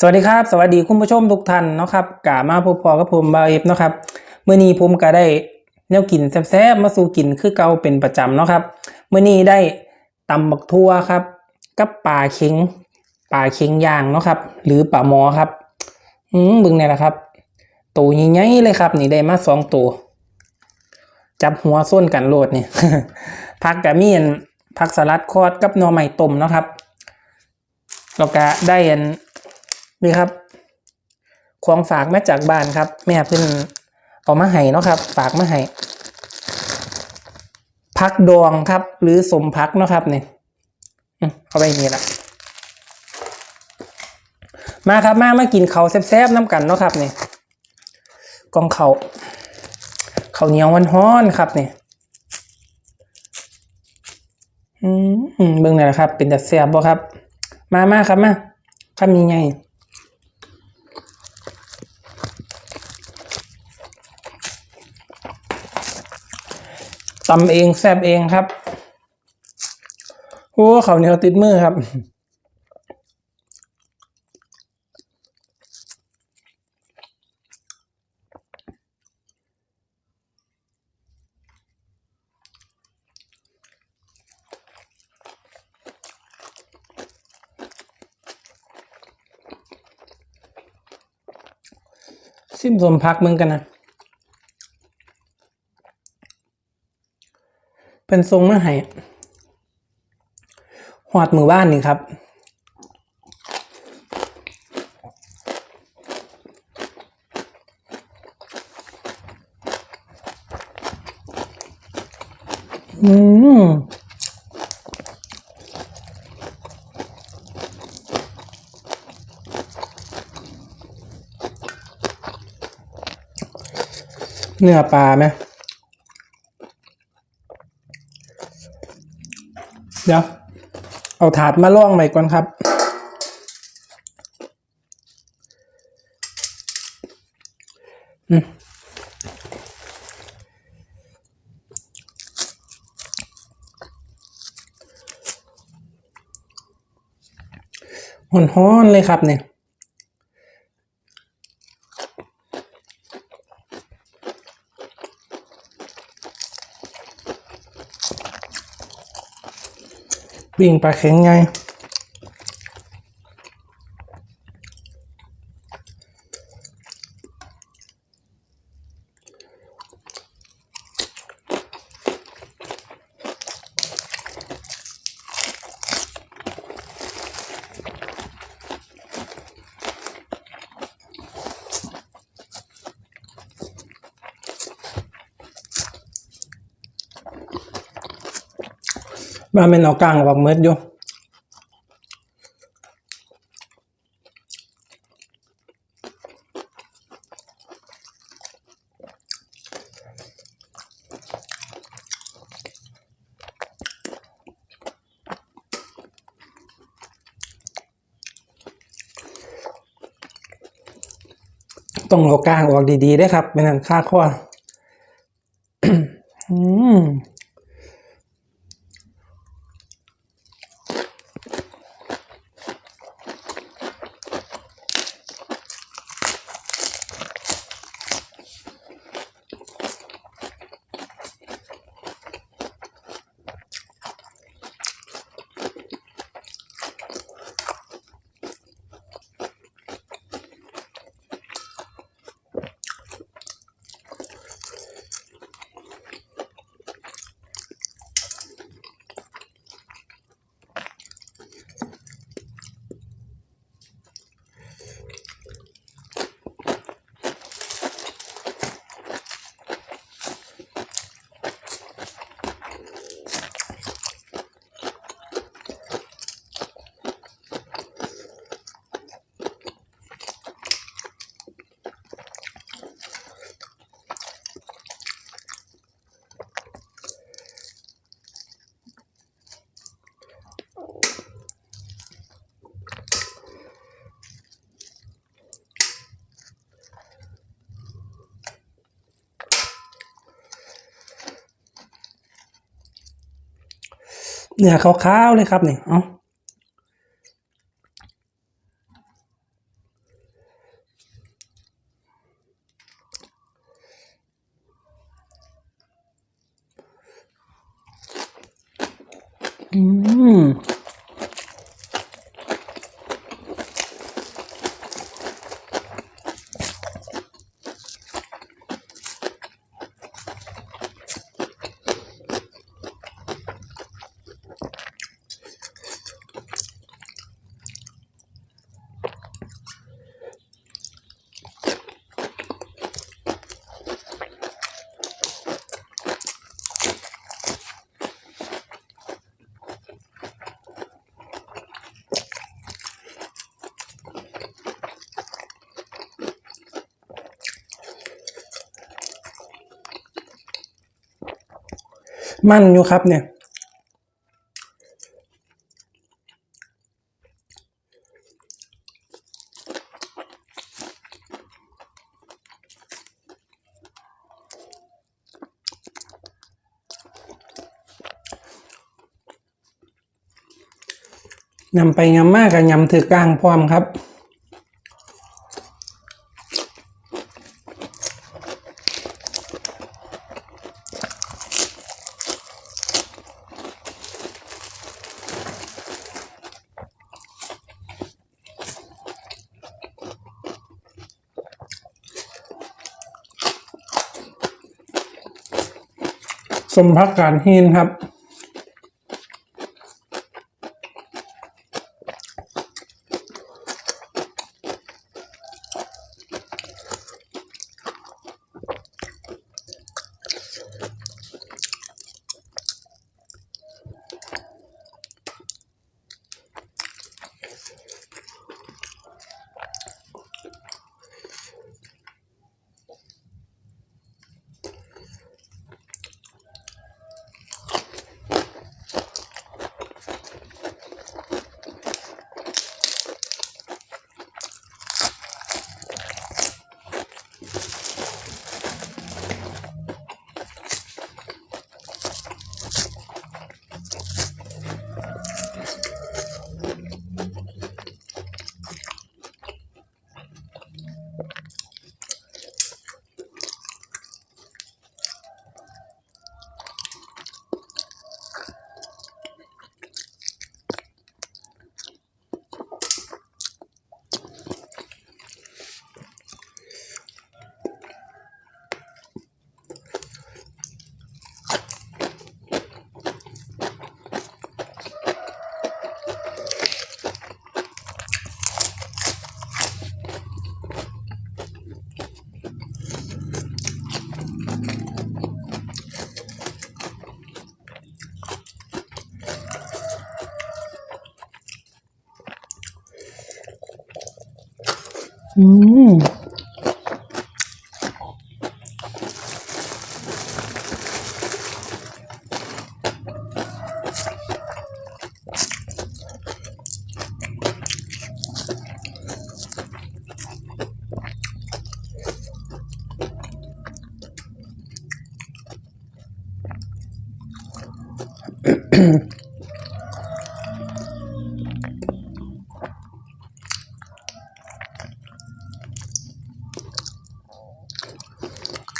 สวัสดีครับ สวัสดีคุณผู้ชมทุกท่านเนาะครับกามาพบพอกับผมบาเอฟเนาะครับเมื่อนี้ผมก็ได้แนวกินแซ่บๆมาสู่กินคือเก่าเป็นประจำเนาะครับเมื่อนี้ได้ตำบักทั่วครับ กับปลาเค็งปลาเค็งย่างเนาะครับ หรือปลาหมอครับ อืมบึงเนี่ยแหละครับตัวใหญ่ๆเลยครับ นี่ได้มาสองตัวจับหัวส้นกันโลดเนี่ยผักกะมีนผักสลัดคอดกับหน่อไม้ต้มเนาะครับแล้วก็ได้อัน นี่ครับของฝากมาจากบ้านครับ แม่เพิ่นเอามาให้เนาะครับ ฝากมาให้พักดองครับ หรือสมพักเนาะครับเนี่อืมเอาไปนี่ละมาครับมามากินเขาแซ่บๆน้ำกันเนาะครับเนี่ยกองเขาวข้าเหนียววันฮ้อนครับเนี่อืมอืมเบิ่งหน่อยนะครับ เป็นแต่แซ่บบ่ครับ มามาครับมาทำยังไง ตำเองแซบเองครับโอ้เขาวเหนียวติดมือครับซิมสมพักมึงกันนะ เป็นทรงมาให้หอดมือบ้านนี่ครับอืมเนื้อปลาไหม เดี๋ยว เอาถาดมาล่องใหม่ก่อนครับ อืมฮ้อนๆเลยครับเนี่ย ปิ้งปลาเข็งไง มาเป็นเอากลางออกเมิดอยู่ต้องเอากลางออกดีๆได้วยครับไม่นั้นค่าข้อม เนื้อขาวๆเลยครับนี่เอา อืม มั่นอยู่ครับเนี่ยยำไปยำมากกับยำถือกลางพร้อมครับ สมพักการหินครับ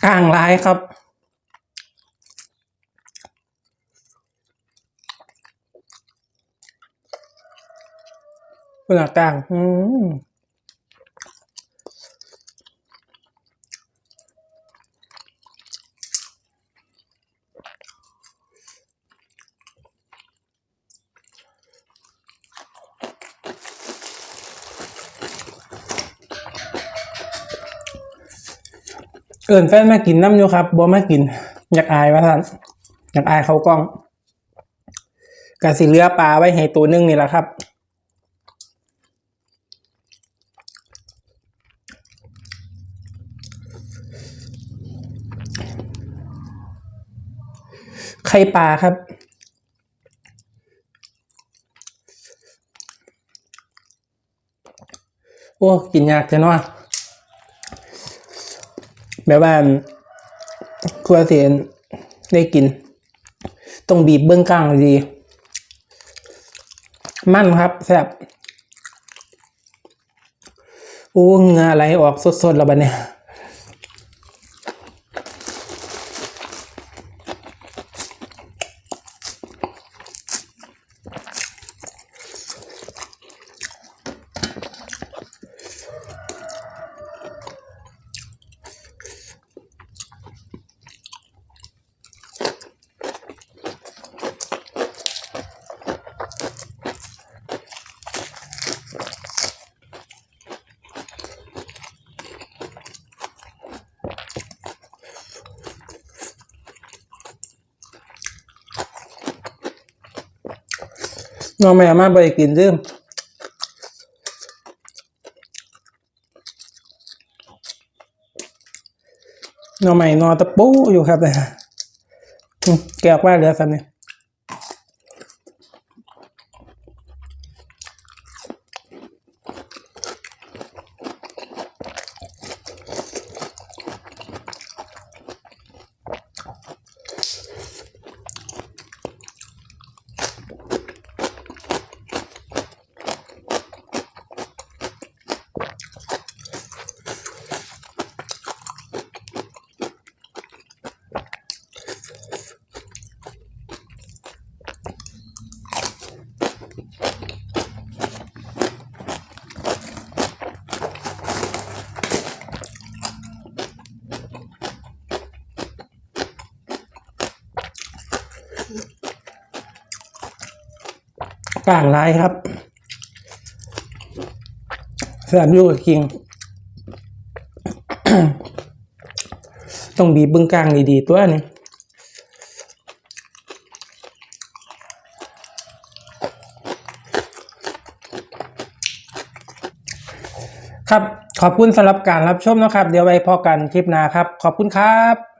ข้างร้ายครับ เปลือกต่างอืม เอินแฟนมากินน้ำอยู่ครับบ่มากิน อยากอายว่าท่านอยากอายเขากล้องกะสิเลือปลาไว้ให้ตัวนึงนี่แหละครับไข่ปลาครับโอ้กินยากจังเนาะ แบบว่าครัวเสียนได้กิน ต้องบีบเบื้องกลางดี มั่นครับแซ่บอู้เงาอไหลออกสดๆแล้วบัดเนี่ย น้องแม่มาไปกินซึ่งน้องใหม่นอนตะปูอยู่ครับเนี่ยแกะออกว่าเหลือสักเนี่ย กลางลายครับแสบอยู่กับคิงต้องบีบบึงกลางดีๆตัวนี้ครับ ขอบคุณสำหรับการรับชมนะครับ เดี๋ยวไว้พอกันคลิปหน้าครับ ขอบคุณครับ